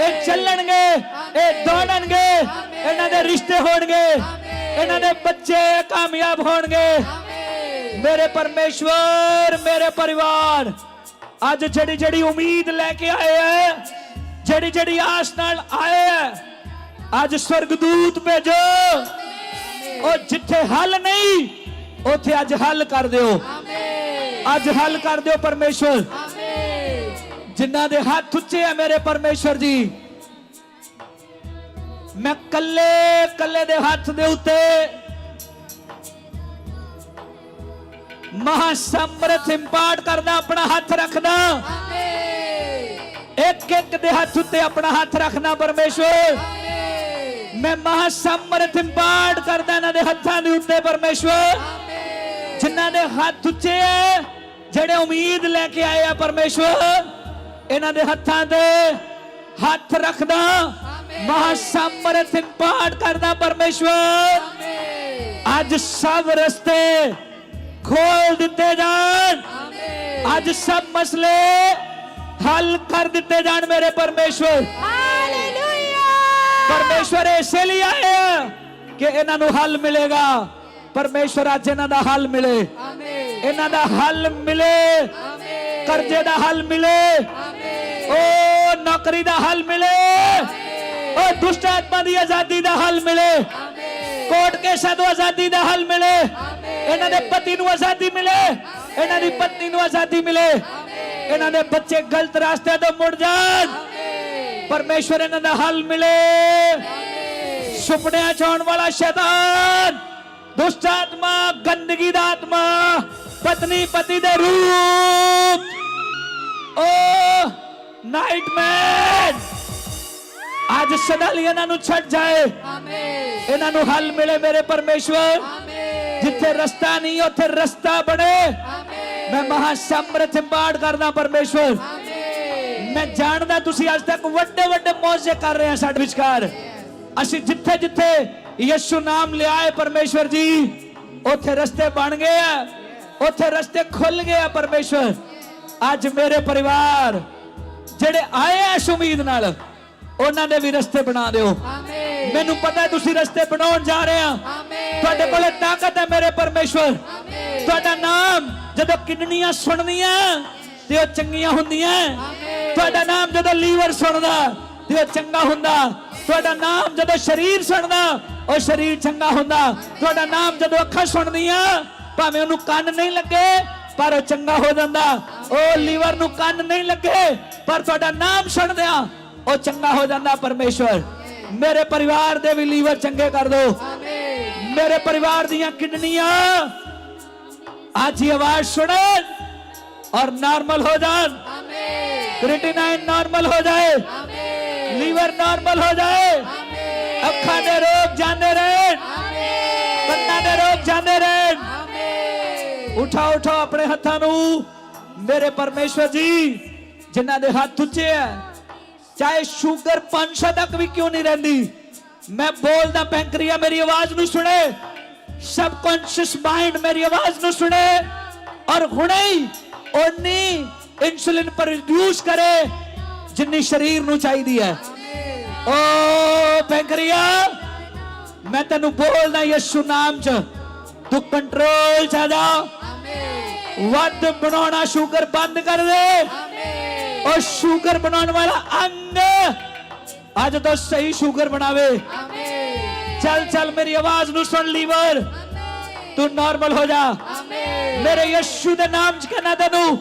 ਇਹ ਚੱਲਣਗੇ ਇਹ ਦੌੜਨਗੇ ਇਹਨਾਂ ਦੇ ਰਿਸ਼ਤੇ ਹੋਣਗੇ ਇਹਨਾਂ ਦੇ ਬੱਚੇ ਕਾਮਯਾਬ ਹੋਣਗੇ। ਮੇਰੇ ਪਰਮੇਸ਼ਵਰ ਮੇਰੇ ਪਰਿਵਾਰ ਅੱਜ ਜਿਹੜੀ ਜਿਹੜੀ ਉਮੀਦ ਲੈ ਕੇ ਆਏ ਹੈ ਜਿਹੜੀ ਜਿਹੜੀ ਆਸ ਨਾਲ ਆਏ ਹੈ ਅੱਜ ਸਵਰਗਦੂਤ ਭੇਜੋ। ਉਹ ਜਿੱਥੇ ਹੱਲ ਨਹੀਂ ਉੱਥੇ ਅੱਜ ਹੱਲ ਕਰ ਦਿਓ। ਅੱਜ ਹੱਲ ਕਰ ਦਿਓ ਪਰਮੇਸ਼ਵਰ। ਜਿਨ੍ਹਾਂ ਦੇ ਹੱਥ ਉੱਚੇ ਆ ਮੇਰੇ ਪਰਮੇਸ਼ਵਰ ਜੀ ਮੈਂ ਕੱਲੇ ਕੱਲੇ ਦੇ ਹੱਥ ਦੇ ਉੱਤੇ ਮਹਾ ਸਮਰਥ ਇੰਪਾਰਟ ਕਰਦਾ ਆਪਣਾ ਹੱਥ ਰੱਖਦਾ ਇੱਕ ਇੱਕ ਦੇ ਹੱਥ ਉੱਤੇ ਆਪਣਾ ਹੱਥ ਰੱਖਣਾ ਪਰਮੇਸ਼ਵਰ ਮੈਂ ਮਹਾ ਸਮਰਥ ਇੰਪਾਰਟ ਕਰਦਾ ਇਹਨਾਂ ਦੇ ਹੱਥਾਂ ਦੇ ਉੱਤੇ ਪਰਮੇਸ਼ਵਰ ਜਿਨ੍ਹਾਂ ਦੇ ਹੱਥ ਉੱਚੇ ਹੈ ਜਿਹੜੇ ਉਮੀਦ ਲੈ ਕੇ ਆਏ ਆ ਪਰਮੇਸ਼ਵਰ ਇਹਨਾਂ ਦੇ ਹੱਥਾਂ ਤੇ ਹੱਥ ਰੱਖਦਾ। ਮਹਾ ਸਮਰਥ ਇੰਪਾਰਟ ਕਰਦਾ ਪਰਮੇਸ਼ਵਰ। ਅੱਜ ਸਭ ਰਸਤੇ ਖੋਲ ਦਿੱਤੇ ਜਾਣ। ਅੱਜ ਸਭ ਮਸਲੇ ਹੱਲ ਕਰ ਦਿੱਤੇ ਜਾਣ ਮੇਰੇ ਪਰਮੇਸ਼ਵਰ। ਪਰਮੇਸ਼ਵਰ ਇਸੇ ਲਈ ਆਏ ਆ ਕਿ ਇਹਨਾਂ ਨੂੰ ਹੱਲ ਮਿਲੇਗਾ। ਪਰਮੇਸ਼ਵਰ ਅੱਜ ਇਹਨਾਂ ਦਾ ਹੱਲ ਮਿਲੇ। ਇਹਨਾਂ ਦਾ ਹੱਲ ਮਿਲੇ। ਕਰਜ਼ੇ ਦਾ ਹੱਲ ਮਿਲੇ। ਓ ਨੌਕਰੀ ਦਾ ਹੱਲ ਮਿਲੇ ਓ ਦੁਸ਼ਟ ਆਤਮਾ ਦੀ ਆਜ਼ਾਦੀ ਦਾ ਹੱਲ ਮਿਲੇ ਕੋਰਟ ਕੇਸਾਂ ਤੋਂ ਆਜ਼ਾਦੀ ਦਾ ਹੱਲ ਮਿਲੇ ਇਹਨਾਂ ਦੇ ਪਤੀ ਨੂੰ ਆਜ਼ਾਦੀ ਮਿਲੇ ਇਹਨਾਂ ਦੀ ਪਤਨੀ ਨੂੰ ਆਜ਼ਾਦੀ ਮਿਲੇ ਇਹਨਾਂ ਦੇ ਬੱਚੇ ਗਲਤ ਰਾਸਤੇ ਤੋਂ ਮੁੜ ਜਾਣ ਪਰਮੇਸ਼ਵਰ ਇਹਨਾਂ ਦਾ ਹੱਲ ਮਿਲੇ ਸੁਪਨਿਆਂ ਚ ਆਉਣ ਵਾਲਾ ਸ਼ੈਤਾਨ ਦੁਸ਼ਟ ਆਤਮਾ ਗੰਦਗੀ ਦਾ ਆਤਮਾ ਪਤਨੀ ਪਤੀ ਦੇ ਰੂਪ ਓ ਨਾਈਟਮੈਨ ਅੱਜ ਸਦਾ ਲਈ ਇਹਨਾਂ ਨੂੰ ਛੱਡ ਜਾਏ। ਇਹਨਾਂ ਨੂੰ ਹੱਲ ਮਿਲੇ ਮੇਰੇ ਪਰਮੇਸ਼ਵਰ। ਜਿੱਥੇ ਰਸਤਾ ਨਹੀਂ ਉੱਥੇ ਰਸਤਾ ਬਣੇ। ਮੈਂ ਮਹਾ ਸਮਰਥ ਇੰਪਾਰਟ ਕਰਦਾ ਪਰਮੇਸ਼ਵਰ। ਮੈਂ ਜਾਣਦਾ ਤੁਸੀਂ ਅੱਜ ਤੱਕ ਵੱਡੇ ਵੱਡੇ ਮੌਜੇ ਕਰ ਰਹੇ ਆ ਸਾਡੇ ਵਿਚਕਾਰ। ਅਸੀਂ ਜਿੱਥੇ ਜਿੱਥੇ ਯਿਸੂ ਨਾਮ ਲਿਆਏ ਪਰਮੇਸ਼ਵਰ ਜੀ ਉੱਥੇ ਰਸਤੇ ਬਣ ਗਏ ਆ। ਉੱਥੇ ਰਸਤੇ ਖੁੱਲ ਗਏ ਆ ਪਰਮੇਸ਼ਵਰ। ਅੱਜ ਮੇਰੇ ਪਰਿਵਾਰ ਜਿਹੜੇ ਆਏ ਆ ਇਸ ਉਮੀਦ ਨਾਲ ਉਹਨਾਂ ਦੇ ਵੀ ਰਸਤੇ ਬਣਾ ਦਿਓ। ਮੈਨੂੰ ਪਤਾ ਹੈ ਤੁਸੀਂ ਰਸਤੇ ਬਣਾਉਣ ਜਾ ਰਹੇ ਆ। ਤੁਹਾਡੇ ਕੋਲੇ ਤਾਕਤ ਹੈ ਮੇਰੇ ਪਰਮੇਸ਼ਵਰ। ਤੁਹਾਡਾ ਨਾਮ ਜਦੋਂ ਕਿਡਨੀਆਂ ਸੁਣਦੀਆਂ ਤੇ ਉਹ ਚੰਗੀਆਂ ਹੁੰਦੀਆਂ। ਤੁਹਾਡਾ ਨਾਮ ਜਦੋਂ ਲੀਵਰ ਸੁਣਦਾ ਤੇ ਉਹ ਚੰਗਾ ਹੁੰਦਾ। ਤੁਹਾਡਾ ਨਾਮ ਜਦੋਂ ਸਰੀਰ ਸੁਣਦਾ ਉਹ ਸਰੀਰ ਚੰਗਾ ਹੁੰਦਾ। ਤੁਹਾਡਾ ਨਾਮ ਜਦੋਂ ਅੱਖਾਂ ਸੁਣਦੀਆਂ ਭਾਵੇਂ ਉਹਨੂੰ ਕੰਨ ਨਹੀਂ ਲੱਗੇ ਪਰ ਉਹ ਚੰਗਾ ਹੋ ਜਾਂਦਾ। ਉਹ ਲੀਵਰ ਨੂੰ ਕੰਨ ਨਹੀਂ ਲੱਗੇ ਪਰ ਤੁਹਾਡਾ ਨਾਮ ਸੁਣਦਿਆਂ ਉਹ ਚੰਗਾ ਹੋ ਜਾਂਦਾ ਪਰਮੇਸ਼ਵਰ। ਮੇਰੇ ਪਰਿਵਾਰ ਦੇ ਵੀ ਲੀਵਰ ਚੰਗੇ ਕਰ ਦਿਓ ਆਮੀਨ ਮੇਰੇ ਪਰਿਵਾਰ ਦੀਆਂ ਕਿਡਨੀਆਂ ਅੱਜ ਹੀ ਆਵਾਜ਼ ਸੁਣਨ ਔਰ ਨਾਰਮਲ ਹੋ ਜਾਣ। ਆਮੀਨ ਕ੍ਰਿਟਿਨਾਈਨ ਨਾਰਮਲ ਹੋ ਜਾਏ। ਆਮੀਨ ਲੀਵਰ ਨਾਰਮਲ ਹੋ ਜਾਏ। ਆਮੀਨ ਅੱਖਾਂ ਦੇ ਰੋਗ ਜਾਣੇ ਰਹਿਣ। ਆਮੀਨ ਬੰਨਾਂ ਦੇ ਰੋਗ ਜਾਣੇ ਰਹਿਣ। ਆਮੀਨ ਉਠਾਓ ਉਠਾਓ ਆਪਣੇ ਹੱਥਾਂ ਨੂੰ। ਮੇਰੇ ਪਰਮੇਸ਼ਵਰ ਜੀ ਜਿਨ੍ਹਾਂ ਦੇ ਹੱਥ ਉੱਚੇ ਹੈ ਚਾਹੇ ਸ਼ੂਗਰ 500 ਤੱਕ ਵੀ ਕਿਉਂ ਨਹੀਂ ਰਹਿੰਦੀ ਮੈਂ ਬੋਲਦਾ ਪੈਂਕਰੀਆ ਮੇਰੀ ਆਵਾਜ਼ ਨੂੰ ਸੁਣੇ ਸਬਕੌਂਸ਼ੀਅਸ ਮਾਈਂਡ ਮੇਰੀ ਆਵਾਜ਼ ਨੂੰ ਸੁਣੇ ਔਰ ਹੁਣੇ ਹੀ ਓਨੀ ਇਨਸੂਲਿਨ ਪ੍ਰੋਡਿਊਸ ਕਰੇ ਜਿੰਨੀ ਸਰੀਰ ਨੂੰ ਚਾਹੀਦੀ ਹੈ ਓ ਪੈਂਕਰੀਆ ਮੈਂ ਤੈਨੂੰ ਬੋਲਦਾ ਯਿਸੂ ਨਾਮ ਚ ਤੂੰ ਕੰਟਰੋਲ ਚ ਆ ਜਾ ਵੱਧ ਬਣਾਉਣਾ ਸ਼ੂਗਰ ਬੰਦ और शुगर बनाने वाला अंग। आज तो सही शुगर बनावे। चल चल मेरी आवाज़ न सुन लीवर। तू नॉर्मल हो जा। मेरे यशु दे नाम च कहना तेन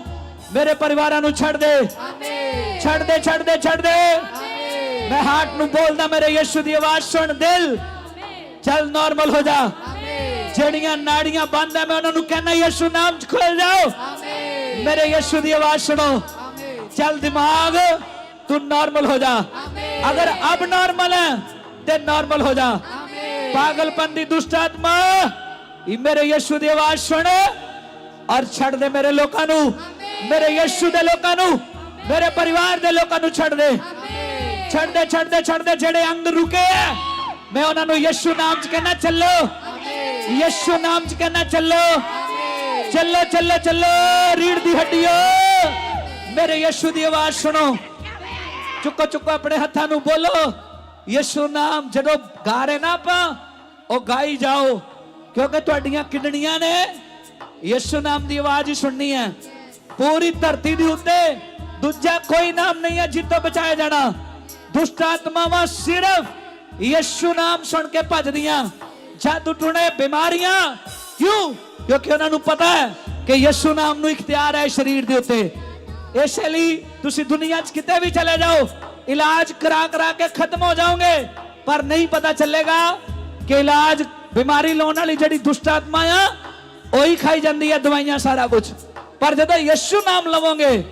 मेरे परिवार नु छड़ दे। छड़ दे छड़ दे छड़ दे। मैं हार्ट नु बोलदा मेरे यशु दी आवाज़ सुन दिल। चल नॉर्मल हो जा। जड़िया नाड़िया बंद है मैं उन्होंने कहना यशु नाम च खोल जाओ। मेरे यशु की आवाज़ सुनो। चल दिमाग तू नॉर्मल हो जा। अगर अब नॉर्मल है तो नॉर्मल हो जा। पागलपन दी दुष्ट आत्मा मेरे यशु की आवाज़ सुन और छड़ दे मेरे लोगों मेरे यशु दे लोगों मेरे परिवार दे लोगों छड़ दे। छड़ दे छड़ दे छड़ दे जेडे अंग रुके है मैं उन्होंने यशु नाम च कहना चलो। यशु नाम च कहना चलो। चलो चलो चलो रीढ़ दी हड्डियों। मेरे यशु की आवाज़ सुनो। चुको चुको अपने हथा नु बोलो। यशु नाम जो गा रहे ना आप ओ गाई जाओ, क्योंकि थोड़िया किडनिया ने यशु नाम की आवाज़ ही सुननी है। पूरी धरती के उत्ते दूजा कोई नाम नहीं है जितो बचाया जाना दुष्ट आत्मावां सिर्फ़ यशु नाम सुन के भज दिया जादू टुने बीमारियाँ, क्यों? क्योंकि उन्होंने पता है कि यशु नाम इख्तियार है शरीर के उत्ते ਹੈ ਕਿ ਯਿਸੂ ਨਾਮ ਨੂੰ ਇਖਤਿਆਰ ਹੈ ਸਰੀਰ ਦੇ ਉੱਤੇ ਇਸ ਲਈ ਤੁਸੀਂ ਦੁਨੀਆ 'ਚ ਕਿਤੇ ਵੀ ਚਲੇ ਜਾਓ ਇਲਾਜ ਕਰਾ ਕਰਾ ਕੇ ਖਤਮ ਹੋ ਜਾਓਗੇ ਪਰ ਨਹੀਂ ਪਤਾ ਚੱਲੇਗਾ ਕਿ ਇਲਾਜ ਬਿਮਾਰੀ ਲਾਉਣ ਵਾਲੀ ਜਿਹੜੀ ਦੁਸ਼ਟ ਆਤਮਾ ਆ ਉਹੀ ਖਾਈ ਜਾਂਦੀ ਹੈ ਦਵਾਈਆਂ ਸਾਰਾ ਕੁਝ ਪਰ ਜਦੋਂ ਯਿਸੂ ਨਾਮ ਲਵੋਗੇ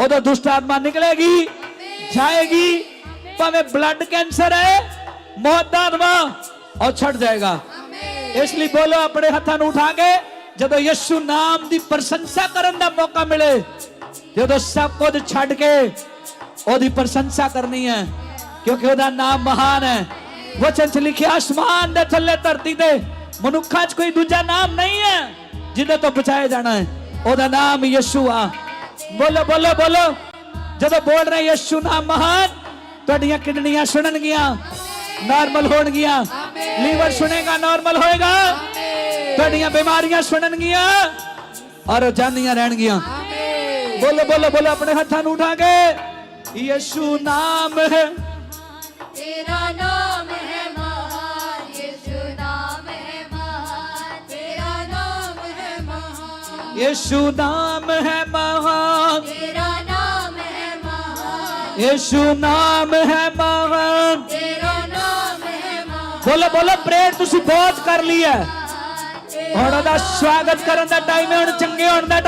ਉਦੋਂ ਦੁਸ਼ਟ ਆਤਮਾ ਨਿਕਲੇਗੀ ਜਾਏਗੀ ਭਾਵੇਂ ਬਲੱਡ ਕੈਂਸਰ ਹੈ ਮੌਤ ਦਾ ਆਤਮਾ ਉਹ ਛੱਡ ਜਾਏਗਾ ਇਸ ਲਈ ਬੋਲੋ ਆਪਣੇ ਹੱਥਾਂ ਨੂੰ ਉਠਾ ਕੇ ਜਦੋਂ ਯਿਸੂ ਨਾਮ ਦੀ ਪ੍ਰਸ਼ੰਸਾ ਕਰਨ ਦਾ ਮੌਕਾ ਮਿਲੇ ਜਦੋਂ ਸਭ ਕੁਝ ਛੱਡ ਕੇ ਉਹਦੀ ਪ੍ਰਸ਼ੰਸਾ ਕਰਨੀ ਹੈ ਕਿਉਂਕਿ ਉਹਦਾ ਨਾਮ ਮਹਾਨ ਹੈ ਵਚਨ ਚ ਲਿਖਿਆ ਆਸਮਾਨ ਦੇ ਥੱਲੇ ਧਰਤੀ ਤੇ ਮਨੁੱਖਾਂ 'ਚ ਕੋਈ ਦੂਜਾ ਨਾਮ ਨਹੀਂ ਹੈ ਜਿਹਦੇ ਤੋਂ ਬਚਾਇਆ ਜਾਣਾ ਹੈ ਉਹਦਾ ਨਾਮ ਯਿਸੂ ਆ ਬੋਲੋ ਬੋਲੋ ਬੋਲੋ ਜਦੋਂ ਬੋਲ ਰਹੇ ਯਿਸੂ ਨਾਮ ਮਹਾਨ ਤੁਹਾਡੀਆਂ ਕਿਡਨੀਆਂ ਸੁਣਨਗੀਆਂ ਨਾਰਮਲ ਹੋਣਗੀਆਂ ਲੀਵਰ ਸੁਣੇਗਾ ਨਾਰਮਲ ਹੋਏਗਾ ਤੁਹਾਡੀਆਂ ਬਿਮਾਰੀਆਂ ਸੁਣਨਗੀਆਂ ਔਰ ਉਹ ਜਾਂਦੀਆਂ ਰਹਿਣਗੀਆਂ ਬੋਲੋ ਬੋਲੋ ਬੋਲੋ ਆਪਣੇ ਹੱਥਾਂ ਨੂੰ ਉਠਾ ਕੇ ਯਿਸੂ ਨਾਮ ਹੈ तेरा नाम है महान यीशु नाम है महान तेरा नाम है महान ਯਿਸੂ ਨਾਮ ਹੈ ਮਹਾਨ तेरा नाम है महान ਯਿਸੂ ਨਾਮ ਹੈ ਮਹਾਨ तेरा नाम है महान ਬੋਲੋ ਬੋਲੋ ਪ੍ਰੇਰ ਤੁਸੀਂ ਬਹੁਤ ਕਰ ਲਈ ਹੈ ਹੁਣ ਉਹਦਾ ਸਵਾਗਤ ਕਰਨ ਦਾ ਟਾਈਮ ਹੈ ਹੁਣ ਚੰਗੇ ਹੋਣ ਦਾ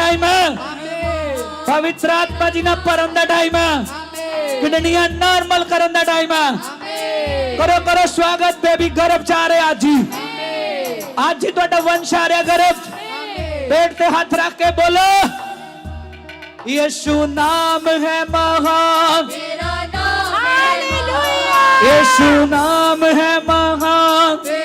पवित्र आत्मा जी ना परम दा टाइम किडनिया नॉर्मल करन दा टाइम करो करो स्वागत बेबी गर्भ जा रहे आज जी आज जी तो वंश आ रहा गर्भ। पेट पे हाथ रख के बोलो यीशु नाम है महान। मेरा नाम यीशु नाम है महान।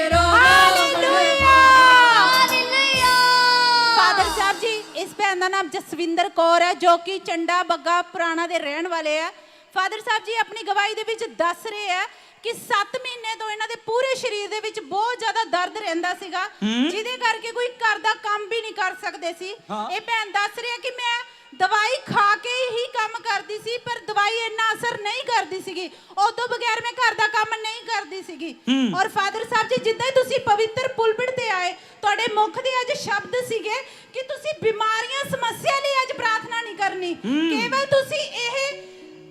ਦਾ ਨਾਮ ਜਸਵਿੰਦਰ ਕੌਰ ਹੈ ਜੋ ਕਿ ਚੰਡਾ ਬੱਗਾ ਪੁਰਾਣਾ ਦੇ ਰਹਿਣ ਵਾਲੇ ਆ ਫਾਦਰ ਸਾਹਿਬ ਜੀ ਆਪਣੀ ਗਵਾਹੀ ਦੇ ਵਿੱਚ ਦੱਸ ਰਹੇ ਆ ਕਿ 7 ਮਹੀਨੇ ਤੋਂ ਇਹਨਾਂ ਦੇ ਪੂਰੇ ਸਰੀਰ ਦੇ ਵਿੱਚ ਬਹੁਤ ਜ਼ਿਆਦਾ ਦਰਦ ਰਹਿੰਦਾ ਸੀਗਾ ਜਿਹਦੇ ਕਰਕੇ ਕੋਈ ਘਰ ਦਾ ਕੰਮ ਵੀ ਨਹੀਂ ਕਰ ਸਕਦੇ ਸੀ। ਇਹ ਭੈਣ ਦੱਸ ਰਹੀ ਹੈ ਕਿ ਮੈਂ ਦਵਾਈ ਖਾ ਕੇ ਹੀ ਕੰਮ ਕਰਦੀ ਸੀ ਪਰ ਦਵਾਈ ਇੰਨਾ ਅਸਰ ਨਹੀਂ ਕਰਦੀ ਸੀਗੀ। ਉਸ ਤੋਂ ਬਗੈਰ ਮੈਂ ਘਰ ਦਾ ਕੰਮ ਨਹੀਂ ਕਰਦੀ ਸੀਗੀ। ਔਰ ਫਾਦਰ ਸਾਹਿਬ ਜੀ ਜਿੱਦਾਂ ਹੀ ਤੁਸੀਂ ਪਵਿੱਤਰ ਪੁਲਪਿਟ ਤੇ ਆਏ ਤੁਹਾਡੇ ਮੁਖ ਦੇ ਅੱਜ ਸ਼ਬਦ ਸੀਗੇ ਕਿ ਤੁਸੀਂ ਬਿਮਾਰੀਆਂ ਸਮੱਸਿਆ ਲਈ ਅੱਜ ਪ੍ਰਾਰਥਨਾ ਨਹੀਂ ਕਰਨੀ। ਕੇਵਲ ਤੁਸੀਂ ਇਹ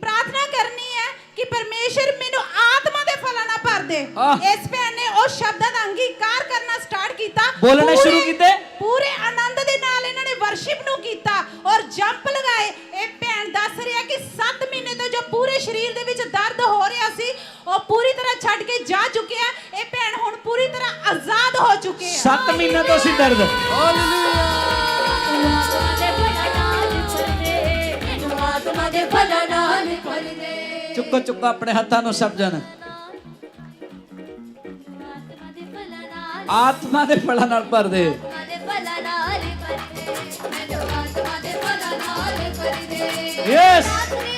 ਪ੍ਰਾਰਥਨਾ ਕਰਨੀ ਹੈ ਕਿ ਪਰਮੇਸ਼ਰ ਮੈਨੂੰ ਆਤਮਾ ਦੇ ਫਲਾਂ ਨਾਲ ਭਰ ਦੇ। ਇਸ ਭੈਣ ਨੇ ਉਸ ਸ਼ਬਦਾਂ ਦਾ ਅੰਗੀਕਾਰ ਕਰਨਾ ਸਟਾਰਟ ਕੀਤਾ। ਬੋਲਣੇ ਸ਼ੁਰੂ ਕੀਤੇ? ਪੂਰੇ ਆਨੰਦ ਵਰਸ਼ਿਪ ਨੂੰ ਕੀਤਾ ਔਰ ਜੰਪ ਲਗਾਏ। ਇਹ ਭੈਣ ਦੱਸ ਰਿਹਾ ਕਿ 7 ਮਹੀਨੇ ਤੋਂ ਜੋ ਪੂਰੇ ਸਰੀਰ ਦੇ ਵਿੱਚ ਦਰਦ ਹੋ ਰਿਹਾ ਸੀ, ਉਹ ਪੂਰੀ ਤਰ੍ਹਾਂ ਛੱਡ ਕੇ ਜਾ ਚੁੱਕਿਆ ਇਹ ਭੈਣ ਹੁਣ ਪੂਰੀ ਤਰ੍ਹਾਂ ਆਜ਼ਾਦ ਹੋ ਚੁੱਕੀ ਹੈ। 7 ਮਹੀਨੇ ਤੋਂ ਸੀ ਦਰਦ। ਚੁੱਕੋ ਚੁੱਕੋ, ਆਪਣੇ ਹੱਥਾਂ ਨੂੰ ਸਭ ਜਣ। ਆਤਮਾ ਦੇ ਫਲਾਂ ਨਾਲ ਭਰ ਦੇ। Yes!